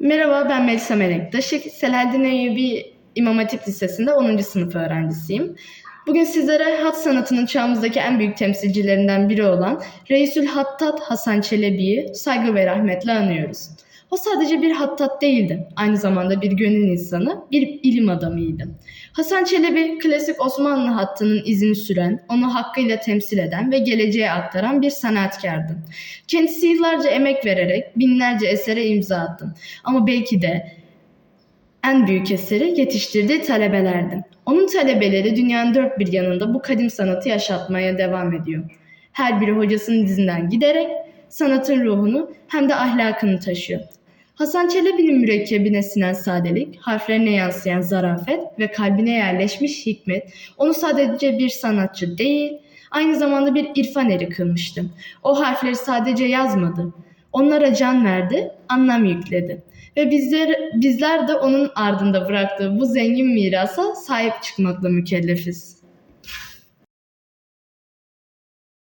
Merhaba, ben Melisa Melektaş. Selahattin Eyyubi İmam Hatip Lisesi'nde 10. sınıf öğrencisiyim. Bugün sizlere hat sanatının çağımızdaki en büyük temsilcilerinden biri olan Reisül Hattat Hasan Çelebi'yi saygı ve rahmetle anıyoruz. O sadece bir hattat değildi. Aynı zamanda bir gönül insanı, bir ilim adamıydı. Hasan Çelebi, klasik Osmanlı hattının izini süren, onu hakkıyla temsil eden ve geleceğe aktaran bir sanatkardı. Kendisi yıllarca emek vererek binlerce esere imza attı. Ama belki de en büyük eseri yetiştirdiği talebelerdi. Onun talebeleri dünyanın dört bir yanında bu kadim sanatı yaşatmaya devam ediyor. Her biri hocasının dizinden giderek sanatın ruhunu hem de ahlakını taşıyor. Hasan Çelebi'nin mürekkebine sinen sadelik, harflerine yansıyan zarafet ve kalbine yerleşmiş hikmet onu sadece bir sanatçı değil, aynı zamanda bir irfan eri kılmıştı. O harfleri sadece yazmadı, onlara can verdi, anlam yükledi. Ve bizler, bizler de onun ardında bıraktığı bu zengin mirasa sahip çıkmakla mükellefiz.